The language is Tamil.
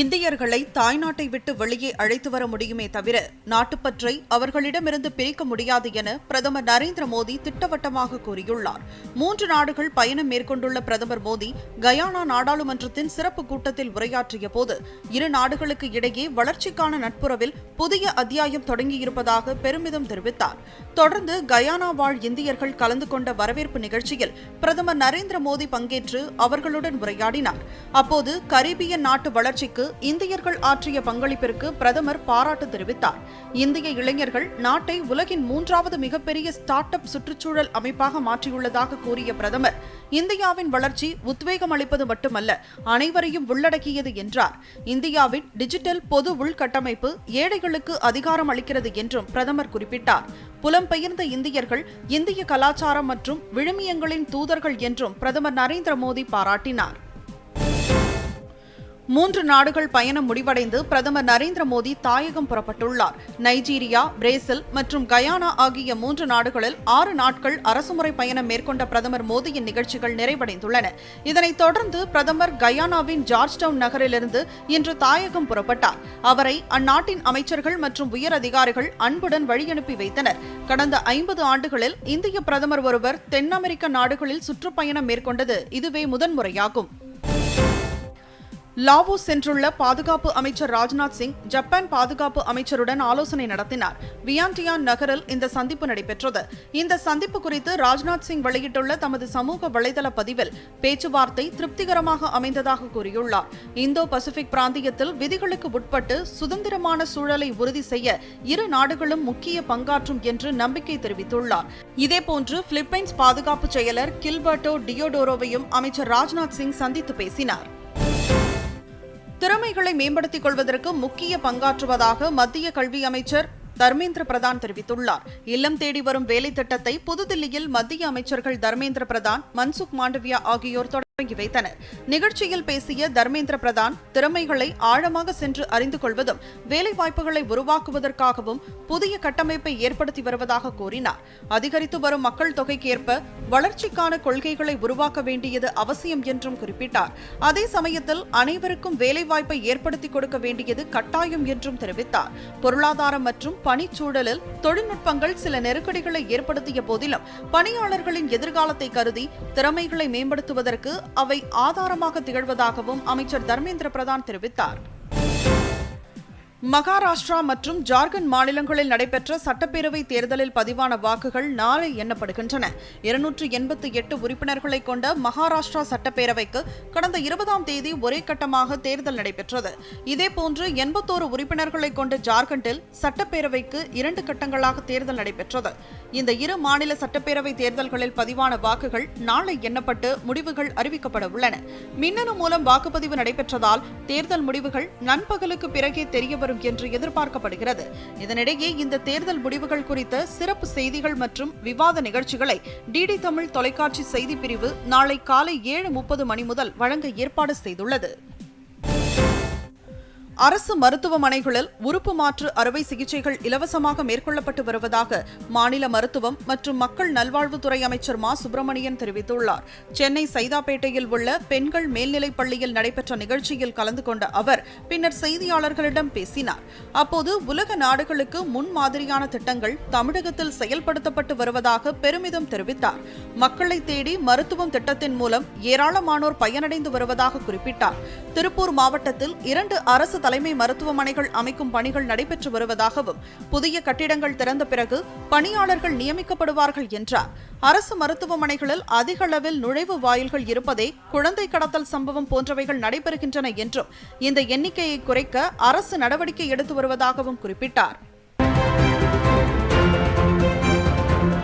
இந்தியர்களை தாய்நாட்டை விட்டு வெளியே அழைத்து வர முடியுமே தவிர நாட்டுப்பற்றை அவர்களிடமிருந்து பிரிக்க முடியாது என பிரதமர் நரேந்திர மோடி திட்டவட்டமாக கூறியுள்ளார். மூன்று நாடுகள் பயணம் மேற்கொண்டுள்ள பிரதமர் மோடி கயானா நாடாளுமன்றத்தின் சிறப்பு கூட்டத்தில் உரையாற்றிய போது இரு நாடுகளுக்கு இடையே வளர்ச்சிக்கான நட்புறவில் புதிய அத்தியாயம் தொடங்கியிருப்பதாக பெருமிதம் தெரிவித்தார். தொடர்ந்து கயானா வாழ் இந்தியர்கள் கலந்து கொண்ட வரவேற்பு நிகழ்ச்சியில் பிரதமர் நரேந்திர மோடி பங்கேற்று அவர்களுடன் உரையாடினார். அப்போது கரீபியன் நாட்டு வளர்ச்சிக்கு இந்தியர்கள் ஆற்றிய பங்களிப்பிற்கு பிரதமர் பாராட்டு தெரிவித்தார். இந்திய இளைஞர்கள் நாட்டை உலகின் மூன்றாவது மிகப்பெரிய ஸ்டார்ட் அப் சுற்றுச்சூழல் அமைப்பாக மாற்றியுள்ளதாக கூறிய பிரதமர் இந்தியாவின் வளர்ச்சி உத்வேகம் அளிப்பது மட்டுமல்ல அனைவரையும் உள்ளடக்கியது என்றார். இந்தியாவின் டிஜிட்டல் பொது உள்கட்டமைப்பு ஏழைகளுக்கு அதிகாரம் அளிக்கிறது என்றும் பிரதமர் குறிப்பிட்டார். புலம்பெயர்ந்த இந்தியர்கள் இந்திய கலாச்சாரம் மற்றும் விழுமியங்களின் தூதர்கள் என்றும் பிரதமர் நரேந்திர மோடி பாராட்டினார். மூன்று நாடுகள் பயணம் முடிவடைந்து பிரதமர் நரேந்திர மோடி தாயகம் புறப்பட்டுள்ளார். நைஜீரியா பிரேசில் மற்றும் கயானா ஆகிய மூன்று நாடுகளில் ஆறு நாட்கள் அரசுமுறை பயணம் மேற்கொண்ட பிரதமர் மோடியின் நிகழ்ச்சிகள் நிறைவடைந்துள்ளன. இதனைத் தொடர்ந்து பிரதமர் கயானாவின் ஜார்ஜ் டவுன் நகரிலிருந்து இன்று தாயகம் புறப்பட்டார். அவரை அந்நாட்டின் அமைச்சர்கள் மற்றும் உயர் அதிகாரிகள் அன்புடன் வழியனுப்பி வைத்தனர். கடந்த ஐம்பது ஆண்டுகளில் இந்திய பிரதமர் ஒருவர் தென் அமெரிக்க நாடுகளில் சுற்றுப்பயணம் மேற்கொண்டது இதுவே முதன்முறையாகும். லாவோ சென்றுள்ள பாதுகாப்பு அமைச்சர் ராஜ்நாத் சிங் ஜப்பான் பாதுகாப்பு அமைச்சருடன் ஆலோசனை நடத்தினார். வியான்டியான் நகரில் இந்த சந்திப்பு நடைபெற்றது. இந்த சந்திப்பு குறித்து ராஜ்நாத் சிங் வெளியிட்டுள்ள தமது சமூக வலைதள பதிவில் பேச்சுவார்த்தை திருப்திகரமாக அமைந்ததாக கூறியுள்ளார். இந்தோ பசிபிக் பிராந்தியத்தில் விதிகளுக்கு உட்பட்டு சுதந்திரமான சூழலை உறுதி செய்ய இரு நாடுகளும் முக்கிய பங்காற்றும் என்று நம்பிக்கை தெரிவித்துள்ளார். இதேபோன்று பிலிப்பைன்ஸ் பாதுகாப்பு செயலர் கில்பர்டோ டியோடோரோவையும் அமைச்சர் ராஜ்நாத் சிங் சந்தித்து பேசினார். திறமைகளை மேம்படுத்திக் கொள்வதற்கு முக்கிய பங்காற்றுவதாக மத்திய கல்வி அமைச்சர் தர்மேந்திர பிரதான் தெரிவித்துள்ளார். இல்லம் தேடி வரும் வேலை திட்டத்தை புதுதில்லியில் மத்திய அமைச்சர்கள் தர்மேந்திர பிரதான் மன்சுக் மாண்டவியா ஆகியோர் தொடங்கி வைத்தனர் நிகழ்ச்சியில் பேசிய தர்மேந்திர பிரதான் திறமைகளை ஆழமாக சென்று அறிந்து கொள்வதும் வேலைவாய்ப்புகளை உருவாக்குவதற்காகவும் புதிய கட்டமைப்பை ஏற்படுத்தி வருவதாக கூறினார். அதிகரித்து வரும் மக்கள் தொகைக்கேற்ப வளர்ச்சிக்கான கொள்கைகளை உருவாக்க வேண்டியது அவசியம் என்றும் குறிப்பிட்டார். அதே சமயத்தில் அனைவருக்கும் வேலைவாய்ப்பை ஏற்படுத்தி கொடுக்க வேண்டியது கட்டாயம் என்றும் தெரிவித்தார். பொருளாதாரம் மற்றும் பணிச்சூழலில் தொழில்நுட்பங்கள் சில நெருக்கடிகளை ஏற்படுத்திய போதிலும் பணியாளர்களின் எதிர்காலத்தை கருதி திறமைகளை மேம்படுத்துவதற்கு அவை ஆதாரமாக திகழ்வதாகவும் அமைச்சர் தர்மேந்திர பிரதான் தெரிவித்தார். மகாராஷ்டிரா மற்றும் ஜார்க்கண்ட் மாநிலங்களில் நடைபெற்ற சட்டப்பேரவை தேர்தலில் பதிவான வாக்குகள் நாளை எண்ணப்படுகின்றன. இருநூற்று எண்பத்தி எட்டு உறுப்பினர்களை கொண்ட மகாராஷ்டிரா சட்டப்பேரவைக்கு கடந்த இருபதாம் தேதி ஒரே கட்டமாக தேர்தல் நடைபெற்றது. இதேபோன்று எண்பத்தோரு உறுப்பினர்களை கொண்ட ஜார்க்கண்டில் சட்டப்பேரவைக்கு இரண்டு கட்டங்களாக தேர்தல் நடைபெற்றது. இந்த இரு மாநில சட்டப்பேரவை தேர்தல்களில் பதிவான வாக்குகள் நாளை எண்ணப்பட்டு முடிவுகள் அறிவிக்கப்பட உள்ளன. மின்னணு மூலம் வாக்குப்பதிவு நடைபெற்றதால் தேர்தல் முடிவுகள் நண்பகலுக்கு பிறகே தெரியவரும் வரும் என்று எதிர்பார்க்கப்படுகிறது. இதனிடையே இந்த தேர்தல் முடிவுகள் குறித்த சிறப்பு செய்திகள் மற்றும் விவாத நிகழ்ச்சிகளை டிடி தமிழ் தொலைக்காட்சி செய்தி பிரிவு நாளை காலை ஏழு முப்பது மணி முதல் வழங்க ஏற்பாடு செய்துள்ளது. அரசு மருத்துவமனைகளில் உறுப்பு மாற்று அறுவை சிகிச்சைகள் இலவசமாக மேற்கொள்ளப்பட்டு வருவதாக மாநில மருத்துவம் மற்றும் மக்கள் நல்வாழ்வுத்துறை அமைச்சர் மா. சுப்பிரமணியன் தெரிவித்துள்ளார். சென்னை சைதாப்பேட்டையில் உள்ள பெண்கள் மேல்நிலைப் பள்ளியில் நடைபெற்ற நிகழ்ச்சியில் கலந்து கொண்ட அவர் பின்னர் செய்தியாளர்களிடம் பேசினார். அப்போது உலக நாடுகளுக்கு முன்மாதிரியான திட்டங்கள் தமிழகத்தில் செயல்படுத்தப்பட்டு வருவதாக பெருமிதம் தெரிவித்தார். மக்களை தேடி மருத்துவம் திட்டத்தின் மூலம் ஏராளமானோர் பயனடைந்து வருவதாக குறிப்பிட்டார். திருப்பூர் மாவட்டத்தில் இரண்டு அரசு தலைமை மருத்துவமனைகள் அமைக்கும் பணிகள் நடைபெற்று வருவதாகவும் புதிய கட்டிடங்கள் திறந்த பிறகு பணியாளர்கள் நியமிக்கப்படுவார்கள் என்றார். அரசு மருத்துவமனைகளில் அதிக அளவில் நுழைவு வாயில்கள் இருப்பதே குழந்தை கடத்தல் சம்பவம் போன்றவைகள் நடைபெறுகின்றன என்றும் இந்த எண்ணிக்கையை குறைக்க அரசு நடவடிக்கை எடுத்து வருவதாகவும் குறிப்பிட்டார்.